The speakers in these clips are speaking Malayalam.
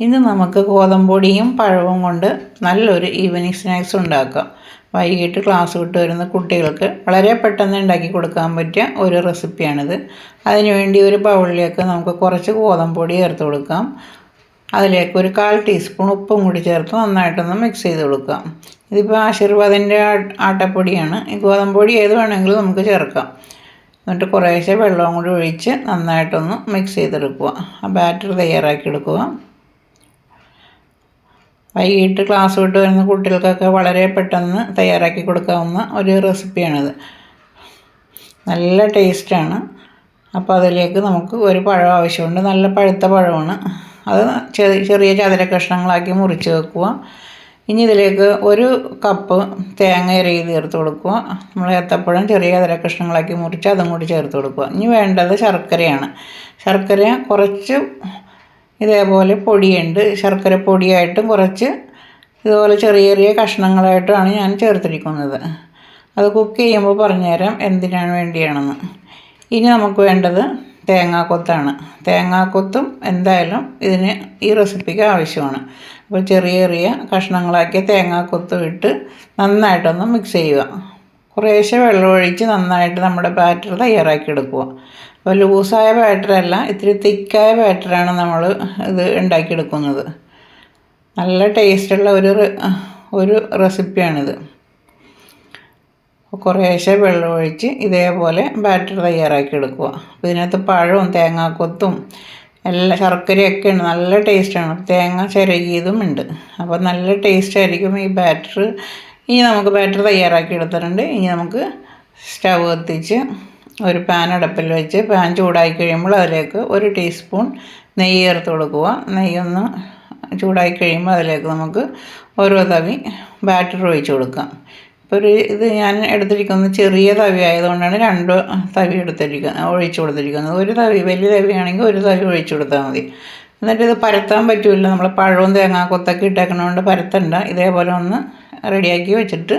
ഇന്ന് നമുക്ക് ഗോതമ്പൊടിയും പഴവും കൊണ്ട് നല്ലൊരു ഈവനിങ് സ്നാക്സ് ഉണ്ടാക്കാം. വൈകിട്ട് ക്ലാസ് വിട്ട് വരുന്ന കുട്ടികൾക്ക് വളരെ പെട്ടെന്ന് ഉണ്ടാക്കി കൊടുക്കാൻ പറ്റിയ ഒരു റെസിപ്പിയാണിത് അതിനുവേണ്ടി ഒരു ബൗളിലേക്ക് നമുക്ക് കുറച്ച് ഗോതമ്പൊടി ചേർത്ത് കൊടുക്കാം. അതിലേക്ക് ഒരു കാൽ ടീസ്പൂൺ ഉപ്പും കൂടി ചേർത്ത് നന്നായിട്ടൊന്ന് മിക്സ് ചെയ്ത് കൊടുക്കാം. ഇതിപ്പോൾ ആശീർവാദിന്റെ ആട്ടപ്പൊടിയാണ്. ഈ ഗോതമ്പൊടി ഏത് വേണമെങ്കിലും നമുക്ക് ചേർക്കാം. എന്നിട്ട് കുറേശ്ശെ വെള്ളവും കൂടി ഒഴിച്ച് നന്നായിട്ടൊന്ന് മിക്സ് ചെയ്തെടുക്കുക. ആ ബാറ്റർ തയ്യാറാക്കി എടുക്കുക. വൈകിട്ട് ക്ലാസ് വിട്ട് വരുന്ന കുട്ടികൾക്കൊക്കെ വളരെ പെട്ടെന്ന് തയ്യാറാക്കി കൊടുക്കാവുന്ന ഒരു റെസിപ്പിയാണിത് നല്ല ടേസ്റ്റാണ് അപ്പോൾ അതിലേക്ക് നമുക്ക് ഒരു പഴം ആവശ്യമുണ്ട്. നല്ല പഴുത്ത പഴമാണ്. അത് ചെറിയ ചതുര കഷ്ണങ്ങളാക്കി മുറിച്ച് വെക്കുക. ഇനി ഇതിലേക്ക് ഒരു കപ്പ് തേങ്ങ ഇരയി ചേർത്ത് കൊടുക്കുക. നമ്മൾ ഏത്തപ്പഴം ചെറിയ ചതുര കഷ്ണങ്ങളാക്കി മുറിച്ച് അതും കൂടി ചേർത്ത് കൊടുക്കുക. ഇനി വേണ്ടത് ശർക്കരയാണ്. ശർക്കര കുറച്ച് ഇതേപോലെ പൊടിയുണ്ട്. ശർക്കര പൊടിയായിട്ടും കുറച്ച് ഇതുപോലെ ചെറിയ ചെറിയ കഷ്ണങ്ങളായിട്ടാണ് ഞാൻ ചേർത്തിരിക്കുന്നത്. അത് കുക്ക് ചെയ്യുമ്പോൾ പറഞ്ഞുതരാം എന്തിനാണ് വേണ്ടിയാണെന്ന്. ഇനി നമുക്ക് വേണ്ടത് തേങ്ങാക്കൊത്താണ്. തേങ്ങാക്കൊത്തും എന്തായാലും ഇതിന് ഈ റെസിപ്പിക്ക് ആവശ്യമാണ്. അപ്പോൾ ചെറിയ ചെറിയ കഷ്ണങ്ങളാക്കിയ തേങ്ങാക്കൊത്തും ഇട്ട് നന്നായിട്ടൊന്ന് മിക്സ് ചെയ്യുക. കുറേശ്ശെ വെള്ളമൊഴിച്ച് നന്നായിട്ട് നമ്മുടെ ബാറ്റർ തയ്യാറാക്കി എടുക്കുക. ലൂസായ ബാറ്ററല്ല ഇത്തിരി തിക്കായ ബാറ്ററാണ് നമ്മൾ ഇത് ഉണ്ടാക്കിയെടുക്കുന്നത്. നല്ല ടേസ്റ്റുള്ള ഒരു ഒരു റെസിപ്പിയാണിത് കുറേശ്ശെ വെള്ളം ഒഴിച്ച് ഇതേപോലെ ബാറ്റർ തയ്യാറാക്കി എടുക്കുക അപ്പോൾ ഇതിനകത്ത് പഴവും തേങ്ങാക്കൊത്തും എല്ലാ ശർക്കരയൊക്കെ ഉണ്ട് നല്ല ടേസ്റ്റാണ് തേങ്ങ ചിരകിയതും ഉണ്ട്. അപ്പോൾ നല്ല ടേസ്റ്റ് ആയിരിക്കും ഈ ബാറ്റർ ഇനി നമുക്ക് ബാറ്റർ തയ്യാറാക്കി എടുത്തിട്ടുണ്ട് ഇനി നമുക്ക് സ്റ്റവ് കത്തിച്ച് ഒരു പാൻ അടുപ്പിൽ വെച്ച് പാൻ ചൂടായി കഴിയുമ്പോൾ അതിലേക്ക് ഒരു ടീസ്പൂൺ നെയ്യ് ചേർത്ത് കൊടുക്കുക. നെയ്യൊന്ന് ചൂടായി കഴിയുമ്പോൾ അതിലേക്ക് നമുക്ക് ഓരോ തവി ബാറ്റർ ഒഴിച്ച് കൊടുക്കാം. ഇപ്പോൾ ഒരു ഇത് ഞാൻ എടുത്തിരിക്കുന്നത് ചെറിയ തവി ആയതുകൊണ്ടാണ് രണ്ട് തവി എടുത്തിരിക്കുന്നത് ഒഴിച്ചു കൊടുത്തിരിക്കുന്നത്. ഒരു തവി വലിയ തവിയാണെങ്കിൽ ഒരു തവി ഒഴിച്ചു കൊടുത്താൽ മതി. എന്നിട്ട് ഇത് പരത്താൻ പറ്റില്ല നമ്മൾ പഴവും തേങ്ങ കൊത്തൊക്കെ ഇട്ടേക്കണതുകൊണ്ട് പരത്തണ്ട. ഇതേപോലെ ഒന്ന് റെഡിയാക്കി വെച്ചിട്ട്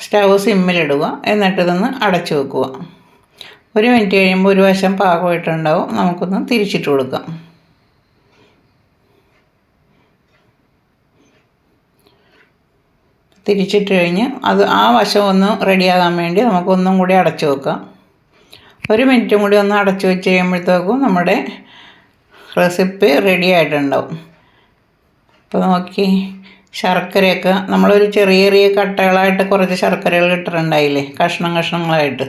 സ്റ്റവ് സിമ്മിലിടുക എന്നിട്ടിതൊന്ന് അടച്ചു വെക്കുക. ഒരു മിനിറ്റ് കഴിയുമ്പോൾ ഒരു വശം പാകമായിട്ടുണ്ടാവും. നമുക്കൊന്ന് തിരിച്ചിട്ട് കൊടുക്കാം. തിരിച്ചിട്ട് കഴിഞ്ഞ് അത് ആ വശം ഒന്ന് റെഡിയാകാൻ വേണ്ടി നമുക്കൊന്നും കൂടി അടച്ചു വെക്കാം. ഒരു മിനിറ്റും കൂടി ഒന്ന് അടച്ചു വെച്ച് കഴിയുമ്പോഴത്തേക്കും നമ്മുടെ റെസിപ്പി റെഡി ആയിട്ടുണ്ടാവും. അപ്പോൾ നോക്കി. ശർക്കരയൊക്കെ നമ്മളൊരു ചെറിയ ചെറിയ കട്ടകളായിട്ട് കുറച്ച് ശർക്കരകൾ ഇട്ടിട്ടുണ്ടായില്ലേ? കഷ്ണം കഷ്ണങ്ങളായിട്ട്.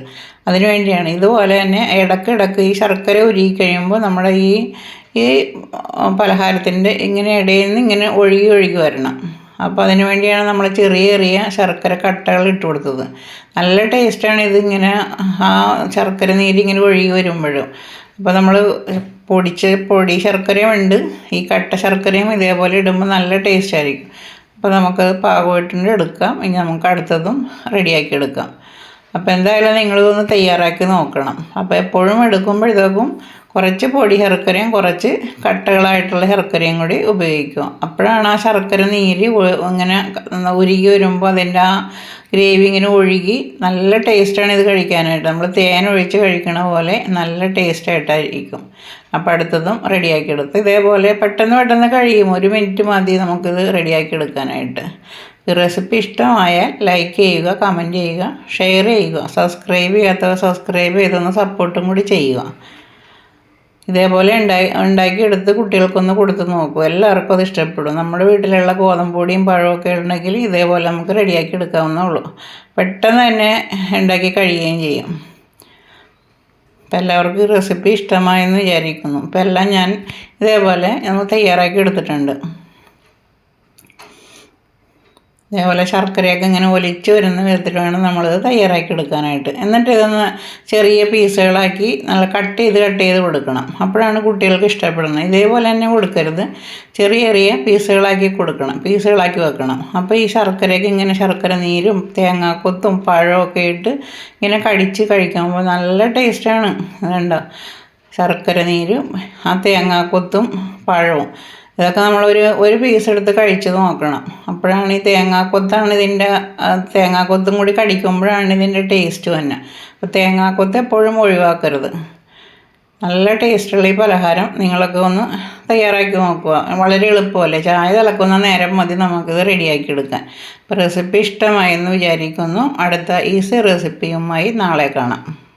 അതിനു വേണ്ടിയാണ്. ഇതുപോലെ തന്നെ ഇടയ്ക്കിടയ്ക്ക് ഈ ശർക്കര ഉരുകി കഴിയുമ്പോൾ നമ്മുടെ ഈ ഈ പലഹാരത്തിന്റെ ഇങ്ങനെ ഇടയിൽ നിന്ന് ഇങ്ങനെ ഒഴുകി ഒഴുകി വരണം. അപ്പോൾ അതിന് വേണ്ടിയാണ് നമ്മൾ ചെറിയ ചെറിയ ശർക്കര കട്ടകൾ ഇട്ട് കൊടുത്തത്. നല്ല ടേസ്റ്റാണ് ഇതിങ്ങനെ ആ ശർക്കര നീരിങ്ങനെ ഒഴുകി വരുമ്പോഴും. അപ്പോൾ നമ്മൾ പൊടിച്ച പൊടി ശർക്കരയും ഉണ്ട് ഈ കട്ട ശർക്കരയും ഇതേപോലെ ഇടുമ്പോൾ നല്ല ടേസ്റ്റ് ആയിരിക്കും. അപ്പോൾ നമുക്കത് പാകമായിട്ടുണ്ട് എടുക്കാം. ഇനി നമുക്ക് അടുത്തതും റെഡിയാക്കി എടുക്കാം. അപ്പോൾ എന്തായാലും നിങ്ങളിതൊന്ന് തയ്യാറാക്കി നോക്കണം. അപ്പോൾ എപ്പോഴും എടുക്കുമ്പോഴത്തേക്കും കുറച്ച് പൊടി ശർക്കരയും കുറച്ച് കട്ടകളായിട്ടുള്ള ശർക്കരയും കൂടി ഉപയോഗിക്കുക. അപ്പോഴാണ് ആ ശർക്കര നീര് ഇങ്ങനെ ഉരുകി വരുമ്പോൾ അതിന്റെ ആ ഗ്രേവി ഇങ്ങനെ ഒഴുകി നല്ല ടേസ്റ്റാണ് ഇത് കഴിക്കാനായിട്ട്. നമ്മൾ തേൻ ഒഴിച്ച് കഴിക്കണ പോലെ നല്ല ടേസ്റ്റായിട്ടായിരിക്കും. അപ്പോൾ അടുത്തതും റെഡിയാക്കി എടുത്ത്. ഇതേപോലെ പെട്ടെന്ന് പെട്ടെന്ന് കഴിയും. ഒരു മിനിറ്റ് മതി നമുക്കിത് റെഡിയാക്കി എടുക്കാനായിട്ട്. ഈ റെസിപ്പി ഇഷ്ടമായാൽ ലൈക്ക് ചെയ്യുക കമന്റ് ചെയ്യുക ഷെയർ ചെയ്യുക. സബ്സ്ക്രൈബ് ചെയ്യാത്തവർ സബ്സ്ക്രൈബ് ചെയ്തൊന്ന് സപ്പോർട്ടും കൂടി ചെയ്യുക. ഇതേപോലെ ഉണ്ടായി ഉണ്ടാക്കിയെടുത്ത് കുട്ടികൾക്കൊന്ന് കൊടുത്ത് നോക്കും. എല്ലാവർക്കും അത് ഇഷ്ടപ്പെടും. നമ്മുടെ വീട്ടിലുള്ള ഗോതമ്പൊടിയും പഴമൊക്കെ ഉണ്ടെങ്കിൽ ഇതേപോലെ നമുക്ക് റെഡിയാക്കി എടുക്കാവുന്നേ ഉള്ളൂ. പെട്ടെന്ന് തന്നെ ഉണ്ടാക്കി കഴിയുകയും ചെയ്യും. അപ്പം എല്ലാവർക്കും റെസിപ്പി ഇഷ്ടമായെന്ന് വിചാരിക്കുന്നു. അപ്പം എല്ലാം ഞാൻ ഇതേപോലെ നമ്മൾ തയ്യാറാക്കി എടുത്തിട്ടുണ്ട്. അതേപോലെ ശർക്കരയൊക്കെ ഇങ്ങനെ ഒലിച്ച് വരുന്ന വിധത്തിൽ വേണം നമ്മളിത് തയ്യാറാക്കി എടുക്കാനായിട്ട്. എന്നിട്ട് ഇതൊന്ന് ചെറിയ പീസുകളാക്കി നല്ല കട്ട് ചെയ്ത് കട്ട് ചെയ്ത് കൊടുക്കണം. അപ്പോഴാണ് കുട്ടികൾക്ക് ഇഷ്ടപ്പെടുന്നത്. ഇതേപോലെ തന്നെ കൊടുക്കരുത്. ചെറിയ ചെറിയ പീസുകളാക്കി കൊടുക്കണം. പീസുകളാക്കി വെക്കണം. അപ്പോൾ ഈ ശർക്കരയൊക്കെ ഇങ്ങനെ ശർക്കര നീരും തേങ്ങാക്കൊത്തും പഴമൊക്കെ ഇട്ട് ഇങ്ങനെ കടിച്ച് കഴിക്കുമ്പോൾ നല്ല ടേസ്റ്റാണ്. വേണ്ട ശർക്കര നീരും ആ തേങ്ങാക്കൊത്തും പഴവും. ഇതൊക്കെ നമ്മളൊരു ഒരു പീസ് എടുത്ത് കഴിച്ച് നോക്കണം. അപ്പോഴാണ് ഈ തേങ്ങാക്കൊത്താണ് ഇതിന്റെ തേങ്ങാക്കൊത്തും കൂടി കടിക്കുമ്പോഴാണ് ഇതിന്റെ ടേസ്റ്റ് തന്നെ അപ്പോൾ തേങ്ങാക്കൊത്ത് എപ്പോഴും ഒഴിവാക്കരുത്. നല്ല ടേസ്റ്റുള്ള ഈ പലഹാരം നിങ്ങളൊക്കെ ഒന്ന് തയ്യാറാക്കി നോക്കുക. വളരെ എളുപ്പമല്ലേ? ചായ തിളക്കുന്ന നേരം മതി നമുക്കിത് റെഡിയാക്കി എടുക്കാൻ. അപ്പോൾ റെസിപ്പി ഇഷ്ടമായി എന്ന് വിചാരിക്കുന്നു. അടുത്ത ഈസി റെസിപ്പിയുമായി നാളെ കാണാം.